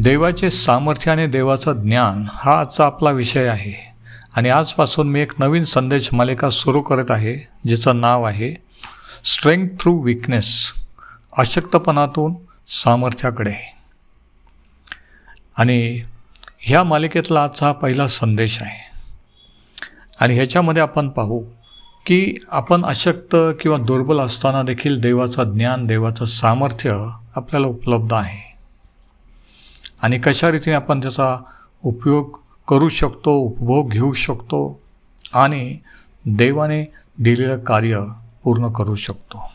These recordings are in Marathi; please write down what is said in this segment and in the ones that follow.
देवाचे सामर्थ्य आणि देवाचं ज्ञान हा आजचा आपला विषय आहे. आणि आजपासून मी एक नवीन संदेश मालिका सुरू करत आहे जिचं नाव आहे स्ट्रेंथ थ्रू विकनेस अशक्तपणातून सामर्थ्याकडे. आणि ह्या मालिकेतला आजचा हा पहिला संदेश आहे. आणि ह्याच्यामध्ये आपण पाहू की आपण अशक्त किंवा दुर्बल असताना देखील देवाचं ज्ञान देवाचं सामर्थ्य आपल्याला उपलब्ध आहे. आणि कशा रीतीने आपण त्याचा उपयोग करू शकतो उपभोग घेऊ शकतो आणि देवाने दिलेलं कार्य पूर्ण करू शकतो.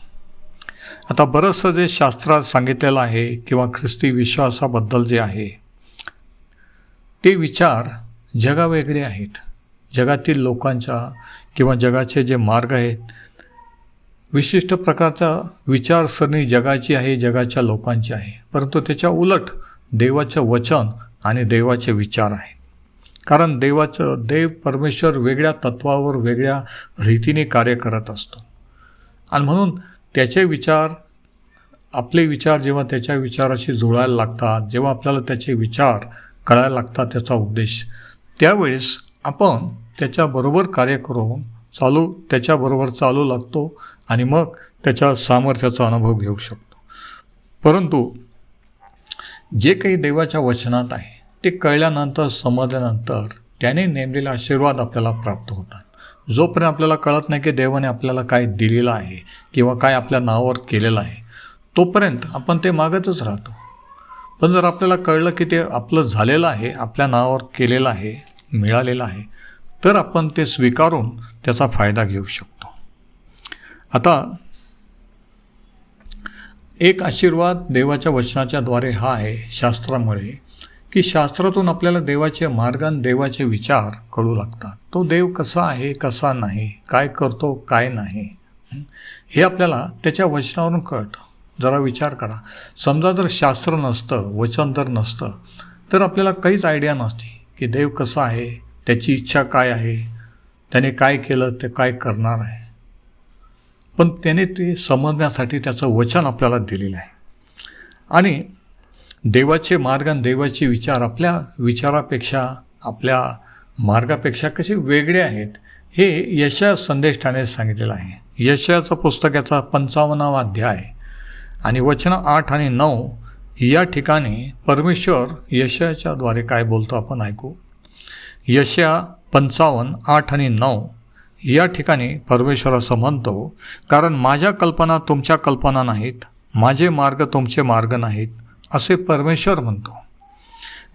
आता बरंचसं जे शास्त्रात सांगितलेलं आहे किंवा ख्रिस्ती विश्वासाबद्दल जे आहे ते विचार जगावेगळे आहेत. जगातील लोकांच्या किंवा जगाचे जे मार्ग आहेत विशिष्ट प्रकारचा विचारसरणी जगाची आहे जगाच्या लोकांची आहे. परंतु त्याच्या उलट देवाचं वचन आणि देवाचे विचार आहेत. कारण देवाचं देव परमेश्वर वेगळ्या तत्वावर वेगळ्या रीतीने कार्य करत असतो. आणि म्हणून त्याचे विचार आपले विचार जेव्हा त्याच्या विचाराशी जुळायला लागतात जेव्हा आपल्याला त्याचे विचार कळायला लागतात त्याचा उद्देश त्यावेळेस आपण त्याच्याबरोबर कार्य करून चालू त्याच्याबरोबर चालू लागतो आणि मग त्याच्या सामर्थ्याचा अनुभव घेऊ शकतो. परंतु जे काही देवाच्या वचनात आहे ते कळल्यानंतर समजल्यानंतर त्याने नेमलेले आशीर्वाद आपल्याला प्राप्त होतात. जोपर्यंत आपल्याला कळत नाही की देवाने आपल्याला काय दिलेलं आहे किंवा काय आपल्या नावावर केलेलं आहे तोपर्यंत आपण ते मागतच राहतो. पण जर आपल्याला कळलं की ते आपलं झालेलं आहे आपल्या नावावर केलेलं आहे मिळालेलं आहे तर आपण ते स्वीकारून त्याचा फायदा घेऊ शकतो. आता एक आशीर्वाद देवाच्या वचनाच्याद्वारे हा आहे शास्त्रामुळे की शास्त्रातून आपल्याला देवाचे मार्गान देवाचे विचार कळू लागतात. तो देव कसा आहे कसा नाही काय करतो काय नाही हे? आपल्याला त्याच्या वचनावरून कळतं. जरा विचार करा. समजा जर शास्त्र नसतं वचन जर नसतं तर आपल्याला काहीच आयडिया नसते की देव कसा आहे त्याची इच्छा काय आहे त्याने काय केलं ते काय करणार आहे. पण त्याने ते समजण्यासाठी त्याचं वचन आपल्याला दिलेलं आहे. आणि देवाचे मार्ग आणि देवाचे विचार आपल्या विचारापेक्षा आपल्या मार्गापेक्षा कसे वेगळे आहेत हे यशा संदेश ठाणे सांगितलेलं आहे. यशयाचं पुस्तकाचा पंचावन्नावा अध्याय आणि वचन आठ आणि नऊ या ठिकाणी परमेश्वर यशयाच्याद्वारे काय बोलतो आपण ऐकू. यशया पंचावन्न आठ आणि नऊ या ठिकाणी परमेश्वर असं म्हणतो कारण माझ्या कल्पना तुमच्या कल्पना नाहीत माझे मार्ग तुमचे मार्ग नाहीत असे परमेश्वर म्हणतो.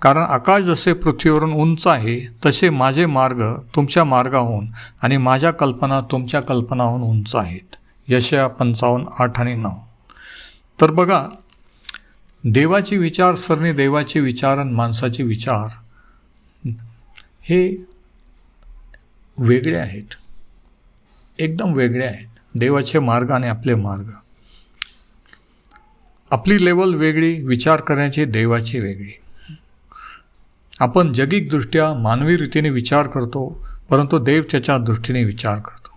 कारण आकाश जसे पृथ्वीवरून उंच आहे तसे माझे मार्ग तुमच्या मार्गाहून आणि माझ्या कल्पना तुमच्या कल्पनाहून उंच आहेत. यशया पंचावन्न आठ आणि नऊ. तर बघा देवाची विचारसरणी देवाचे विचार आणि माणसाचे विचार हे वेगळे आहेत. एकदम वेगळे आहेत. देवाचे मार्ग आणि आपले मार्ग. आपली लेवल वेगळी विचार करण्याची देवाची वेगळी. आपण जगिकदृष्ट्या मानवी रीतीने विचार करतो परंतु देव त्याच्या दृष्टीने विचार करतो.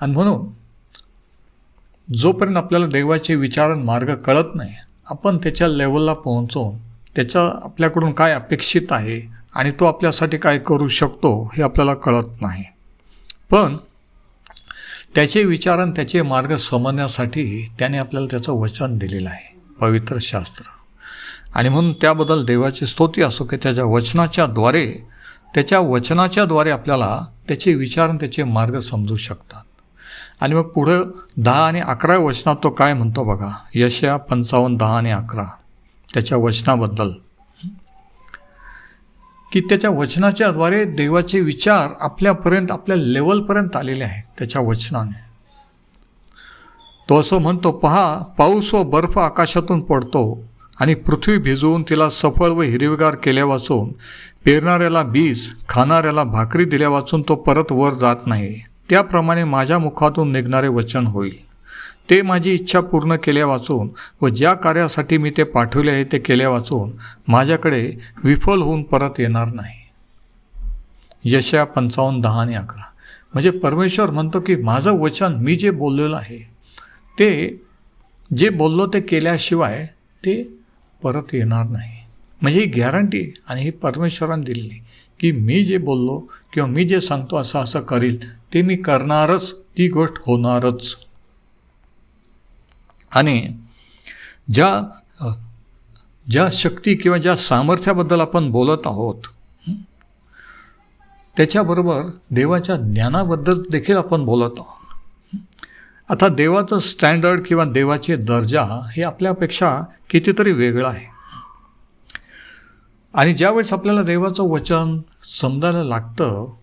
आणि म्हणून जोपर्यंत आपल्याला देवाचे विचार आणि मार्ग कळत नाही आपण त्याच्या लेवलला पोहोचवून त्याच्या आपल्याकडून काय अपेक्षित आहे आणि तो आपल्यासाठी काय करू शकतो हे आपल्याला कळत नाही. पण त्याचे विचार आणि त्याचे मार्ग समजण्यासाठी त्याने आपल्याला त्याचं वचन दिलेलं आहे. पवित्र शास्त्र. आणि म्हणून त्याबद्दल देवाची स्तोती असो की त्याच्या वचनाच्याद्वारे त्याच्या वचनाच्याद्वारे आपल्याला त्याचे विचार आणि त्याचे मार्ग समजू शकतात. आणि मग पुढं दहा आणि अकरा वचनात तो काय म्हणतो बघा? यशया पंचावन्न दहा आणि अकरा. त्याच्या वचनाबद्दल. की त्याच्या वचनाच्याद्वारे देवाचे विचार आपल्यापर्यंत आपल्या लेवलपर्यंत आलेले आहेत त्याच्या वचनाने. तो असं म्हणतो पहा पाऊस व बर्फ आकाशातून पडतो आणि पृथ्वी भिजवून तिला सफळ व हिरवीगार केल्या वाचून पेरणाऱ्याला बीज खाणाऱ्याला भाकरी दिल्या वाचून तो परत वर जात नाही. त्याप्रमाणे माझ्या मुखातून निघणारे वचन होईल. ते माझी इच्छा पूर्ण केल्या वाचून व ज्या कार्यासाठी मी ते पाठवले आहे ते केल्या वाचून माझ्याकडे विफल होऊन परत येणार नाही. यशया पंचावन्न दहा आणि अकरा. म्हणजे परमेश्वर म्हणतो की माझं वचन मी जे बोललेलं आहे ते जे बोललो ते केल्याशिवाय ते परत येणार नाही. म्हणजे ही गॅरंटी आणि ही परमेश्वरानं दिलेली की मी जे बोललो किंवा मी जे सांगतो असं असं करील ते मी करणारच ती गोष्ट होणारच. आणि ज्या ज्या शक्ती किंवा ज्या सामर्थ्याबद्दल आपण बोलत आहोत त्याच्याबरोबर देवाच्या ज्ञानाबद्दल देखील आपण बोलत आहोत. आता देवाचं स्टँडर्ड किंवा देवाचे दर्जा हे आपल्यापेक्षा कितीतरी वेगळं आहे. आणि ज्यावेळेस आपल्याला देवाचं वचन समजायला लागतं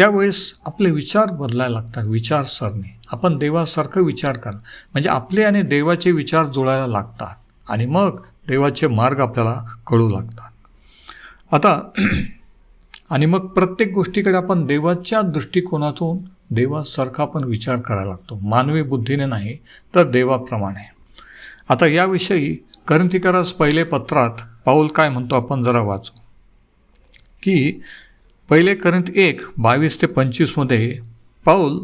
त्यावेळेस आपले विचार बदलायला लागतात विचारसरणी. आपण देवासारखं विचार करा म्हणजे आपले आणि देवाचे विचार जुळायला लागतात. आणि मग देवाचे मार्ग आपल्याला कळू लागतात. आता आणि मग प्रत्येक गोष्टीकडे आपण देवाच्या दृष्टिकोनातून देवासारखा आपण विचार करायला लागतो. मानवी बुद्धीने नाही तर देवाप्रमाणे. आता याविषयी करंतिकारास पहिले पत्रात पाऊल काय म्हणतो आपण जरा वाचू. की पहिले करंत एक बावीस ते पंचवीसमध्ये पाऊल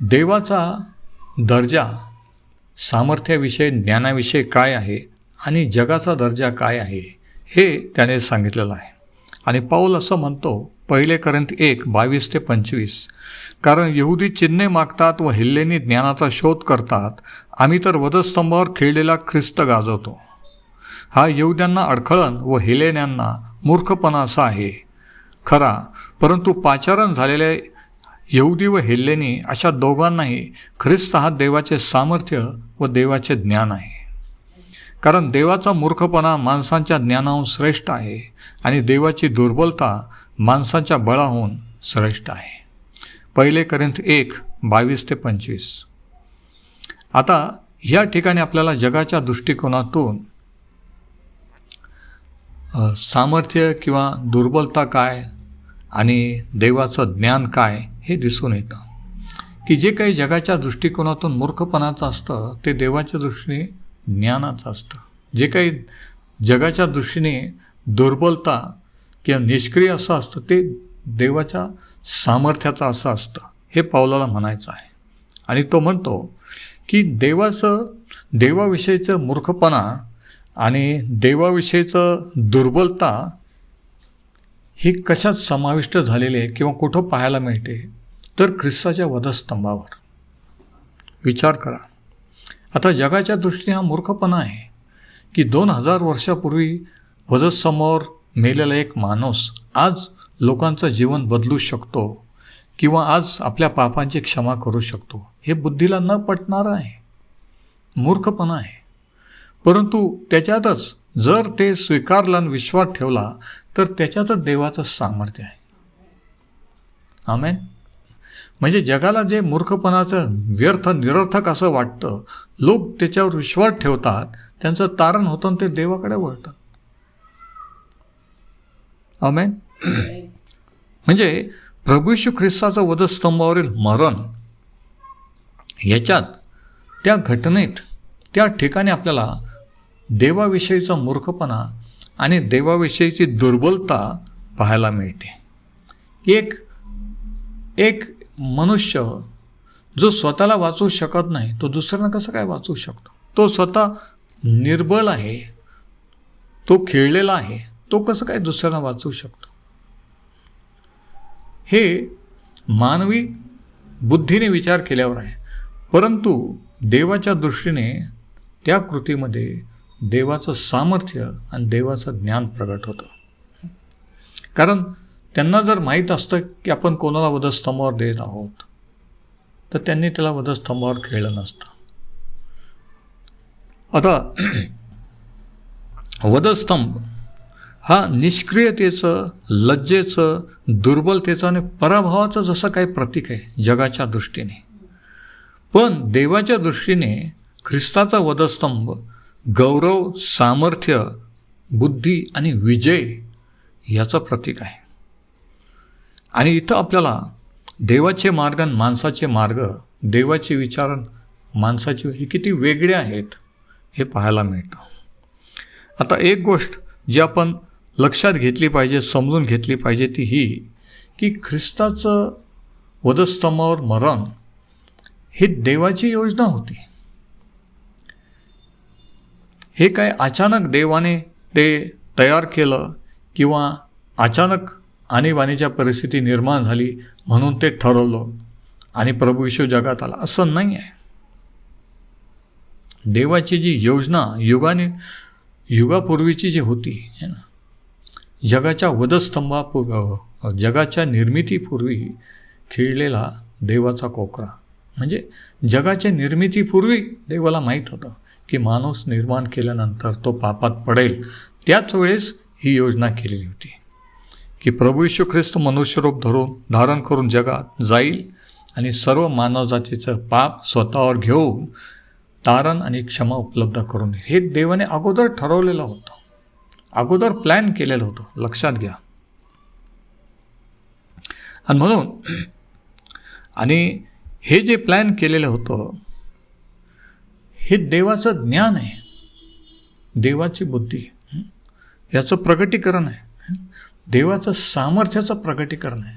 देवाचा दर्जा सामर्थ्याविषयी ज्ञानाविषयी काय आहे आणि जगाचा दर्जा काय आहे हे त्याने सांगितलेलं आहे. आणि पाऊल असं म्हणतो पहिले करंत एक बावीस ते पंचवीस. कारण यहुदी चिन्हे मागतात व हिल्लेनी ज्ञानाचा शोध करतात आम्ही तर वधस्तंभावर खेळलेला ख्रिस्त गाजवतो. हा यहुद्यांना अडखळण व हिलेन्यांना मूर्खपणा असा आहे. खरा. परंतु पाचारण झालेल्या यहुदी व हिल्लेनी अशा दोघांनाही ख्रिस्त हा देवाचे सामर्थ्य व देवाचे ज्ञान आहे. कारण देवाचा मूर्खपणा माणसांच्या ज्ञानाहून श्रेष्ठ आहे आणि देवाची दुर्बलता माणसांच्या बळाहून श्रेष्ठ आहे. पहिले करिंथ एक बावीस ते पंचवीस. आता या ठिकाणी आपल्याला जगाच्या दृष्टिकोनातून सामर्थ्य किंवा दुर्बलता काय आणि देवाचं ज्ञान काय हे दिसून येतं. की जे काही जगाच्या दृष्टिकोनातून मूर्खपणाचं असतं ते देवाच्या दृष्टीने ज्ञानाचं असतं. जे काही जगाच्या दृष्टीने दुर्बलता किंवा निष्क्रिय असं असतं ते देवाच्या सामर्थ्याचं असं असतं. हे पावलाला म्हणायचं आहे. आणि तो म्हणतो की देवाचं देवाविषयीचं मूर्खपणा आणि देवाविषयीचं दुर्बलता ही कशात समाविष्ट झालेली आहे किंवा कुठं पाहायला मिळते तर ख्रिस्ताच्या वधस्तंभावर. विचार करा. आता जगाच्या दृष्टीने हा मूर्खपणा आहे की दोन हजार वर्षापूर्वी वधस्तंभावर मेलेला एक माणूस आज लोकांचं जीवन बदलू शकतो किंवा आज आपल्या पापांची क्षमा करू शकतो हे बुद्धीला न पटणारं आहे. मूर्खपणा आहे. परंतु त्याच्यातच जर ते स्वीकारलं आणि विश्वास ठेवला तर त्याच्यातच देवाचं सामर्थ्य आहे. आमेन? म्हणजे जगाला जे मूर्खपणाचं व्यर्थ निरर्थक असं वाटतं लोक त्याच्यावर विश्वास ठेवतात त्यांचं तारण होतं ते देवाकडे वळतात. आमेन? म्हणजे प्रभू यशू ख्रिस्ताचं वधस्तंभावरील मरण याच्यात त्या घटनेत त्या ठिकाणी आपल्याला देवाविषयीचा मूर्खपणा आणि देवाविषयीची दुर्बलता पाहायला मिळते. एक एक मनुष्य जो स्वतःला वाचवू शकत नाही तो दुसऱ्यांना कसं काय वाचवू शकतो? तो स्वतः निर्बळ आहे तो खेळलेला आहे तो कसं काय दुसऱ्यांना वाचवू शकतो? हे मानवी बुद्धीने विचार केल्यावर आहे. परंतु देवाच्या दृष्टीने त्या कृतीमध्ये देवाचं सामर्थ्य आणि देवाचं ज्ञान प्रगट होतं. कारण त्यांना जर माहीत असतं की आपण कोणाला वधस्तंभावर देत आहोत तर त्यांनी त्याला वधस्तंभावर खेळलं नसतं. आता वधस्तंभ हा निष्क्रियतेचं लज्जेचं दुर्बलतेचं आणि पराभवाचं जसं काही प्रतीक आहे जगाच्या दृष्टीने. पण देवाच्या दृष्टीने ख्रिस्ताचा वधस्तंभ गौरव सामर्थ्य बुद्धी आणि विजय याचं प्रतीक आहे. आणि इथं आपल्याला देवाचे मार्ग आणि माणसाचे मार्ग देवाचे विचार माणसाचे हे किती वेगळे आहेत हे पाहायला मिळतं. आता एक गोष्ट जी आपण लक्षात घेतली पाहिजे समजून घेतली पाहिजे ती ही की ख्रिस्ताचं वधस्तंभावर मरण ही देवाची योजना होती. हे काय अचानक देवाने ते तयार केलं किंवा अचानक आणीबाणीच्या परिस्थिती निर्माण झाली म्हणून ते ठरवलं आणि प्रभू विश्व जगात आला? असं नाही आहे. देवाची जी योजना युगाने युगापूर्वीची जी होती है ना? जगाच्या वधस्तंभापूर्व जगाच्या निर्मितीपूर्वी खिळलेला देवाचा कोकरा. म्हणजे जगाच्या निर्मितीपूर्वी देवाला माहीत होतं. की माणूस निर्माण केल्यानंतर तो पापात पडेल त्याच वेळेस ही योजना केलेली होती. की प्रभू यशू ख्रिस्त मनुष्यरूप धरून धारण करून जगात जाईल आणि सर्व मानवजातीचं पाप स्वतःवर घेऊन तारण आणि क्षमा उपलब्ध करून देईल हे देवाने अगोदर ठरवलेलं होतं. अगोदर प्लॅन केलेलं होतं. लक्षात घ्या. आणि म्हणून आणि हे जे प्लॅन केलेलं होतं हे देवाचं ज्ञान आहे. देवाची बुद्धी. याचं प्रगटीकरण आहे. देवाचं सामर्थ्याचं प्रगटीकरण आहे.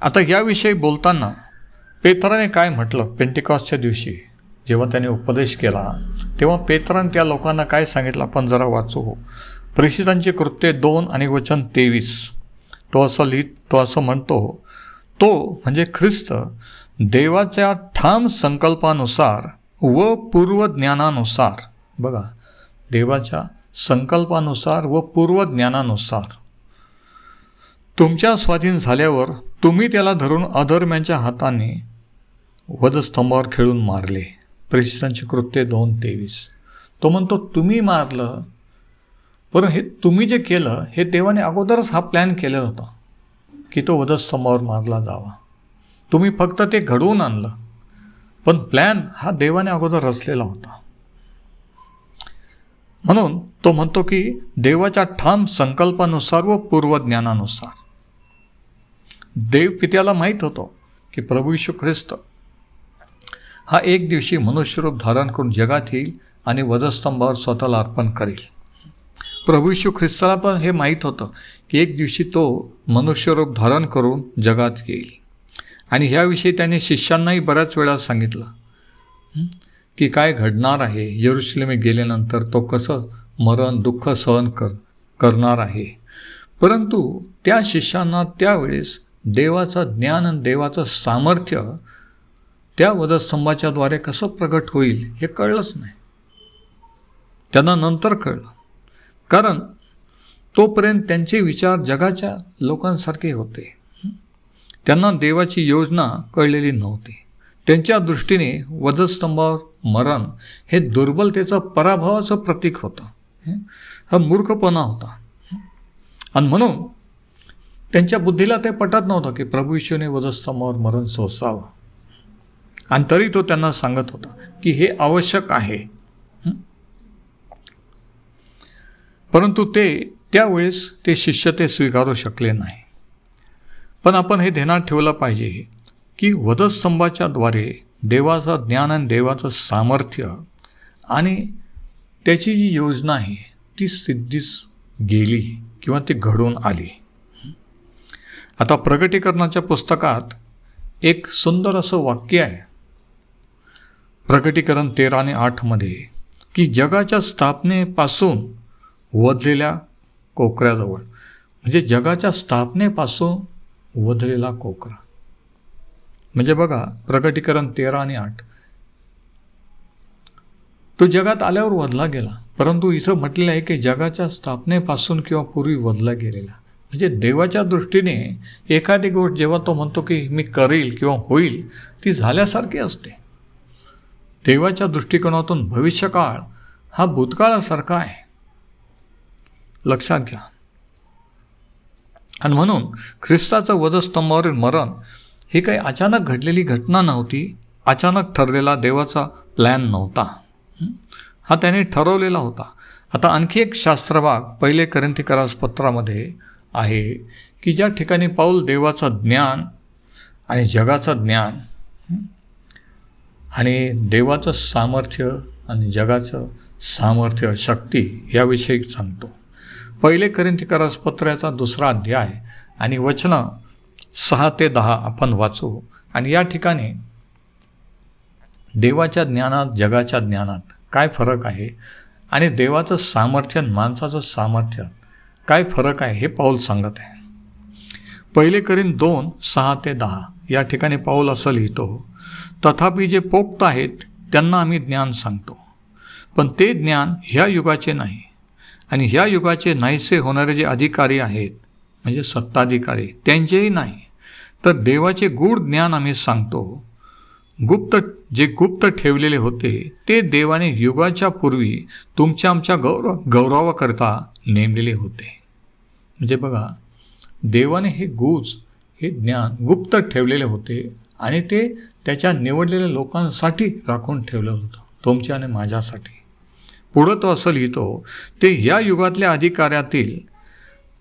आता याविषयी बोलताना पेत्राने काय म्हटलं? पेंटिकॉसच्या दिवशी जेव्हा त्याने उपदेश केला तेव्हा पेत्राने त्या लोकांना काय सांगितलं? आपण जरा वाचू. हो प्रेषितांची कृत्ये दोन आणि वचन तेवीस. तो असं लिहित तो असं म्हणतो तो म्हणजे ख्रिस्त देवाच्या ठाम संकल्पानुसार व पूर्वज्ञानानुसार. बघा देवाच्या संकल्पानुसार व पूर्वज्ञानानुसार. तुमच्या स्वाधीन झाल्यावर तुम्ही त्याला धरून अधर्म्यांच्या हाताने वधस्तंभावर खेळून मारले. प्रेषितांची कृत्य दोन तेवीस. तो म्हणतो तुम्ही मारलं. बरं हे तुम्ही जे केलं हे देवाने अगोदरच हा प्लॅन केलेला होता की तो वधस्तंभावर मारला जावा. तुम्ही फक्त ते घडवून आणलं. पण प्लॅन हा देवाने अगोदर रचलेला होता. म्हणून तो म्हणतो की देवाच्या ठाम संकल्पानुसार व पूर्वज्ञानानुसार. देव पित्याला माहीत होतो की प्रभू यशू ख्रिस्त हा एक दिवशी मनुष्यरूप धारण करून जगात येईल आणि वधस्तंभावर स्वतःला अर्पण करेल. प्रभू यशू ख्रिस्ताला पण हे माहीत होतं की एक दिवशी तो मनुष्यरूप धारण करून जगात येईल. आणि ह्याविषयी त्याने शिष्यांनाही बऱ्याच वेळा सांगितलं. की काय घडणार आहे? येरुशलेमे गेल्यानंतर तो कसं मरण दुःख सहन कर करणार आहे? परंतु त्या शिष्यांना त्यावेळेस देवाचं ज्ञान आणि देवाचं सामर्थ्य त्या वधस्तंभाच्याद्वारे कसं प्रगट होईल हे कळलंच नाही. त्यांना नंतर कळलं. कारण तोपर्यंत त्यांचे विचार जगाच्या लोकांसारखे होते. त्यांना देवाची योजना कळलेली नव्हती. त्यांच्या दृष्टीने वधस्तंभावर मरण हे दुर्बलतेचं पराभवाचं प्रतीक होतं. हा? मूर्खपणा होता. आणि म्हणून त्यांच्या बुद्धीला ते पटत नव्हतं की प्रभू येशूने वधस्तंभावर मरण सोसावं. आणि तरी तो त्यांना सांगत होता की हे आवश्यक आहे. परंतु ते त्यावेळेस ते शिष्य ते स्वीकारू शकले नाही. पण आपण हे ध्यानात ठेवलं पाहिजे की वधस्तंभाच्या द्वारे देवाचं ज्ञान आणि देवाचं सामर्थ्य आणि त्याची जी योजना आहे ती सिद्धीस गेली किंवा ती घडून आली. आता प्रगटीकरणाच्या पुस्तकात एक सुंदर असं वाक्य आहे. प्रगटीकरण तेरा आणि आठमध्ये की जगाच्या स्थापनेपासून वधलेल्या कोकऱ्याजवळ म्हणजे जगाच्या स्थापनेपासून वधलेला कोकरा. म्हणजे बघा प्रगटीकरण तेरा आणि आठ. तो जगात आल्यावर वधला गेला परंतु इथं म्हटलेलं आहे की जगाच्या स्थापनेपासून किंवा पूर्वी वधला गेलेला. म्हणजे देवाच्या दृष्टीने एखादी गोष्ट जेव्हा तो म्हणतो की मी करेल किंवा होईल ती झाल्यासारखी असते. देवाच्या दृष्टिकोनातून भविष्यकाळ हा भूतकाळासारखा आहे. लक्षात घ्या. आणि म्हणून ख्रिस्ताचं वधस्तंभावरील मरण ही काही अचानक घडलेली घटना नव्हती अचानक ठरलेला देवाचा प्लॅन नव्हता. हा? त्याने ठरवलेला होता. आता आणखी एक शास्त्रभाग पहिले करंथिकरास पत्रामध्ये आहे की ज्या ठिकाणी पाऊल देवाचं ज्ञान आणि जगाचं ज्ञान आणि देवाचं सामर्थ्य आणि जगाचं सामर्थ्य शक्ती याविषयी सांगतो. पहिले करिंतिकरास पत्राचा दुसरा अध्याय आणि वचनं सहा ते दहा आपण वाचू. आणि या ठिकाणी देवाच्या ज्ञानात जगाच्या ज्ञानात काय फरक आहे? आणि देवाचं सामर्थ्य माणसाचं सामर्थ्य काय फरक आहे हे पाऊल सांगत आहे. पहिले करीन दोन सहा ते दहा या ठिकाणी पाऊल असं लिहितो तथापि जे पोक्त आहेत त्यांना आम्ही ज्ञान सांगतो. पण ते ज्ञान ह्या युगाचे नाही. आणि ह्या युगाचे नाहीसे होणारे जे अधिकारी आहेत म्हणजे सत्ताधिकारी त्यांचेही नाही. तर देवाचे गूढ ज्ञान आम्ही सांगतो. गुप्त जे गुप्त ठेवलेले होते ते देवाने युगाच्या पूर्वी तुमच्या आमच्या गौरव गौरवाकरता नेमलेले होते. म्हणजे बघा देवाने हे गुज हे ज्ञान गुप्त ठेवलेले होते आणि ते त्याच्या निवडलेल्या लोकांसाठी राखून ठेवलं होतं तुमच्या आणि माझ्यासाठी. पुढं तो असं लिहितो ते या युगातल्या अधिकाऱ्यातील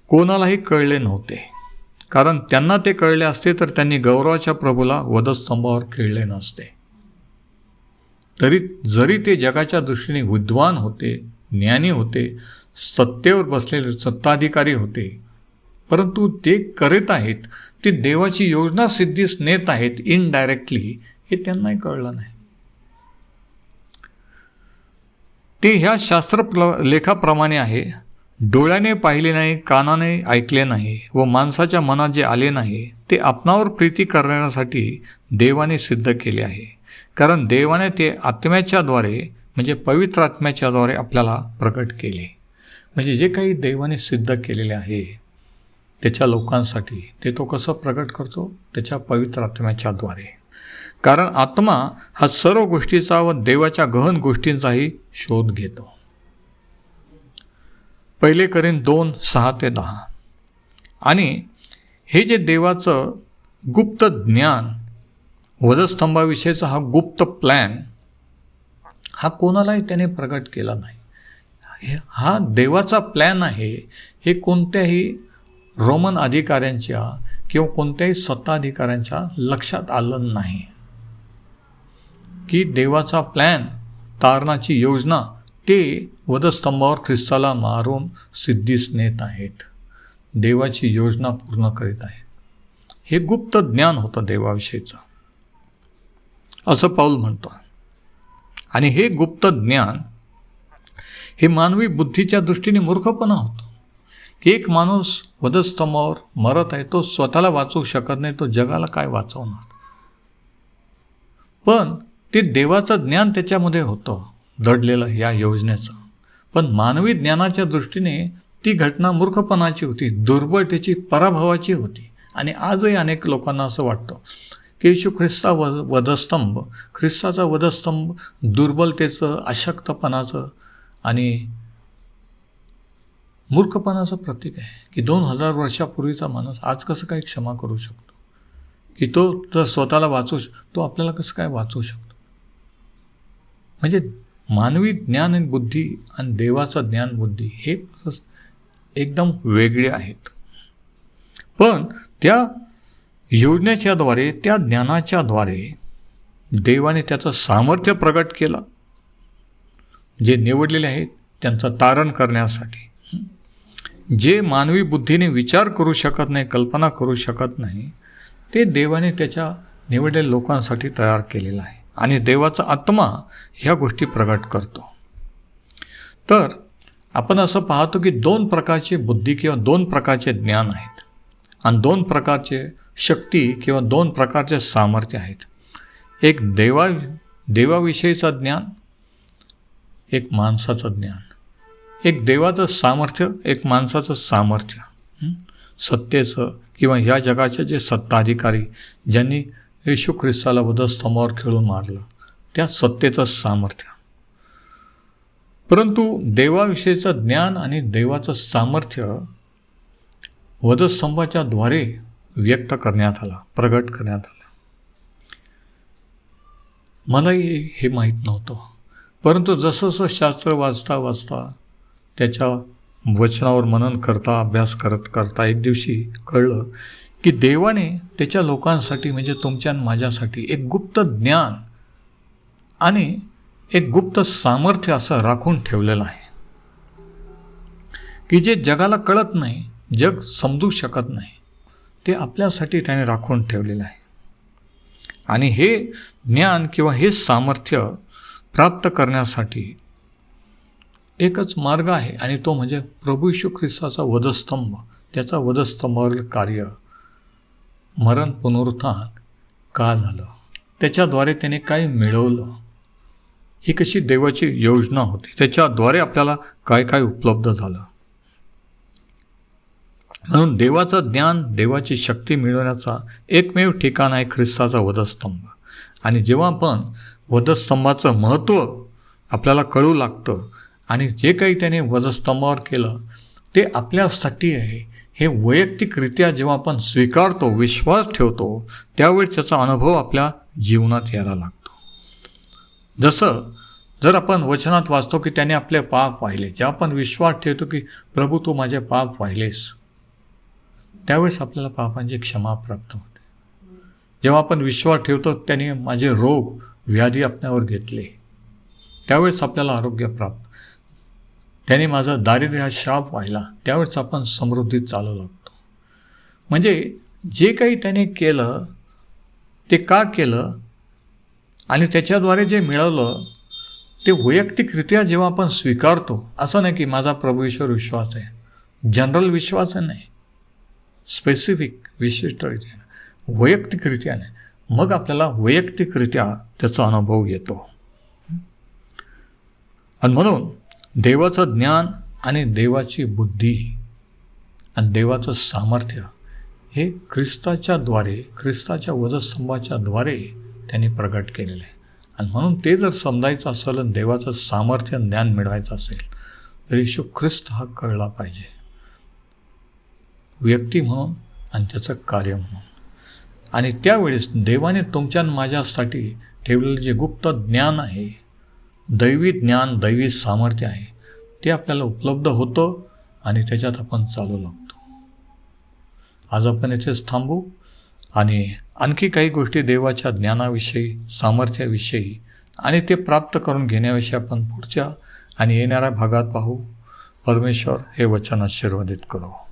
कोणालाही कळले नव्हते. कारण त्यांना ते कळले असते तर त्यांनी गौरवाच्या प्रभूला वधस्तंभावर खेळले नसते. तरी जरी ते जगाच्या दृष्टीने विद्वान होते ज्ञानी होते सत्तेवर बसलेले सत्ताधिकारी होते परंतु ते करत आहेत ते देवाची योजना सिद्धीस नेत आहेत इनडायरेक्टली हे त्यांनाही कळलं नाही. ते ह्या शास्त्र लेखाप्रमाणे आहे. डोळ्याने पाहिले नाही कानाने ऐकले नाही व माणसाच्या मनात जे आले नाही ते आपणावर प्रीती करण्यासाठी देवाने सिद्ध केले आहे. कारण देवाने ते आत्म्याच्याद्वारे म्हणजे पवित्र आत्म्याच्याद्वारे आपल्याला प्रकट केले. म्हणजे जे काही देवाने सिद्ध केलेले आहे त्याच्या लोकांसाठी ते तो कसं प्रकट करतो? त्याच्या पवित्र आत्म्याच्याद्वारे. कारण आत्मा हा सर्व गोष्टीचा व देवाच्या गहन गोष्टींचाही शोध घेतो. पहिले करेन दोन सहा ते दहा. आणि हे जे देवाचं गुप्त ज्ञान वधस्तंभाविषयीचा हा गुप्त प्लॅन हा कोणालाही त्याने प्रकट केला नाही. हा देवाचा प्लॅन आहे हे कोणत्याही रोमन अधिकाऱ्यांच्या किंवा कोणत्याही सत्ताधिकाऱ्यांच्या लक्षात आलं नाही. की देवाचा प्लॅन तारणाची योजना ते वधस्तंभावर ख्रिस्ताला मारून सिद्धीस नेत आहेत. देवाची योजना पूर्ण करीत आहेत. हे गुप्त ज्ञान होतं देवाविषयीचं. असं पाऊल म्हणतो. आणि हे गुप्त ज्ञान हे मानवी बुद्धीच्या दृष्टीने मूर्खपणा होतो. एक माणूस वधस्तंभावर मरत आहे तो स्वतःला वाचवू शकत नाही तो जगाला काय वाचवणार? पण ते देवाचं ज्ञान त्याच्यामध्ये होतं दडलेलं या योजनेचं. पण मानवी ज्ञानाच्या दृष्टीने ती घटना मूर्खपणाची होती दुर्बळतेची पराभवाची होती. आणि आजही अनेक लोकांना असं वाटतं की येशू ख्रिस्ता व वधस्तंभ ख्रिस्ताचा वधस्तंभ दुर्बलतेचं अशक्तपणाचं आणि मूर्खपणाचं प्रतीक आहे की दोन हजार वर्षापूर्वीचा माणूस आज कसं काय क्षमा करू शकतो? की तो जर स्वतःला वाचू तो आपल्याला कसं काय वाचवू शकतो? म्हणजे मानवी ज्ञान आणि बुद्धी आणि देवाचं ज्ञान बुद्धी हे एकदम वेगळे आहेत. पण त्या योजनेच्याद्वारे त्या ज्ञानाच्याद्वारे देवाने त्याचं सामर्थ्य प्रकट केलं. जे निवडलेले आहेत त्यांचं तारण करण्यासाठी. जे मानवी बुद्धीने विचार करू शकत नाही कल्पना करू शकत नाही ते देवाने त्याच्या निवडलेल्या लोकांसाठी तयार केलेलं आहे. आणि देवाचा आत्मा ह्या गोष्टी प्रकट करतो. तर आपण असं पाहतो की दोन प्रकारचे बुद्धी किंवा दोन प्रकारचे ज्ञान आहेत. आणि दोन प्रकारचे शक्ती किंवा दोन प्रकारचे सामर्थ्य आहेत. एक देवा देवाविषयीचं ज्ञान एक माणसाचं ज्ञान. एक देवाचं सामर्थ्य एक माणसाचं सामर्थ्य. सत्तेचं किंवा ह्या जगाचे जे सत्ताधिकारी ज्यांनी येशू ख्रिस्ताला वधस्तंभावर खेळून मारलं. त्या सत्तेचं सामर्थ्य. परंतु देवाविषयीचं ज्ञान आणि देवाचं सामर्थ्य वधस्तंभाच्या द्वारे व्यक्त करण्यात आला प्रगट करण्यात आला. मलाही हे माहीत नव्हतं. परंतु जसं शास्त्र वाचता वाचता त्याच्या वचनावर मनन करता अभ्यास करत करता एक दिवशी कळलं की देवाने त्याच्या लोकांसाठी म्हणजे तुमच्या माझ्यासाठी एक गुप्त ज्ञान आणि एक गुप्त सामर्थ्य असं राखून ठेवलेलं आहे. की जे जगाला कळत नाही जग समजू शकत नाही ते आपल्यासाठी त्याने राखून ठेवलेलं आहे. आणि हे ज्ञान किंवा हे सामर्थ्य प्राप्त करण्यासाठी एकच मार्ग आहे आणि तो म्हणजे प्रभू यशू ख्रिस्ताचा वधस्तंभ. त्याचा वधस्तंभावरील कार्य मरण पुनरुत्थान का झालं? त्याच्याद्वारे त्याने काय मिळवलं? ही कशी देवाची योजना होती? त्याच्याद्वारे आपल्याला काय काय उपलब्ध झालं? म्हणून देवाचं ज्ञान देवाची शक्ती मिळवण्याचा एकमेव ठिकाण आहे ख्रिस्ताचा वधस्तंभ. आणि जेव्हा आपण वधस्तंभाचं महत्त्व आपल्याला कळू लागतं आणि जे काही त्याने वधस्तंभावर केलं ते आपल्यासाठी आहे. हे वैयक्तिकरित्या जेव्हा आपण स्वीकारतो विश्वास ठेवतो त्यावेळी त्याचा अनुभव आपल्या जीवनात यायला लागतो. जसं जर आपण वचनात वाचतो की त्याने आपले पाप वाहिले जेव्हा आपण विश्वास ठेवतो की प्रभू तू माझे पाप वाहिलेस त्यावेळेस आपल्याला पापांची क्षमा प्राप्त होते. जेव्हा आपण विश्वास ठेवतो त्याने माझे रोग व्याधी आपल्यावर घेतले त्यावेळेस आपल्याला आरोग्य प्राप्त. त्याने माझा दारिद्र्य हा शाप व्हायला त्यावेळेस आपण समृद्धीत चालू लागतो म्हणजे जे काही त्याने केलं ते का केलं आणि त्याच्याद्वारे जे मिळवलं ते वैयक्तिकरित्या जेव्हा आपण स्वीकारतो असं नाही की माझा प्रभूश्वर विश्वास आहे. जनरल विश्वास नाही. स्पेसिफिक विशिष्टरित्या वैयक्तिकरित्या नाही. मग आपल्याला वैयक्तिकरित्या त्याचा अनुभव येतो. आणि म्हणून देवाचं ज्ञान आणि देवाची बुद्धी आणि देवाचं सामर्थ्य हे ख्रिस्ताच्याद्वारे ख्रिस्ताच्या वधस्तंभाच्या द्वारे त्यांनी प्रकट केलेलं आहे. आणि म्हणून ते जर समजायचं असेल आणि देवाचं सामर्थ्य ज्ञान मिळवायचं असेल तर येशू ख्रिस्त हा कळला पाहिजे. व्यक्ती म्हणून आणि त्याचं कार्य म्हणून. आणि त्यावेळेस देवाने तुमच्या माझ्यासाठी ठेवलेलं जे गुप्त ज्ञान आहे दैवी ज्ञान दैवी सामर्थ्य आहे. ते आपल्याला उपलब्ध होतं आणि त्याच्यात आपण चालू लागतो. आज आपण येथेच थांबू आणि आणखी काही गोष्टी देवाच्या ज्ञानाविषयी सामर्थ्याविषयी आणि ते प्राप्त करून घेण्याविषयी आपण पुढच्या आणि येणाऱ्या भागात पाहू. परमेश्वर हे वचन आशीर्वादित करू.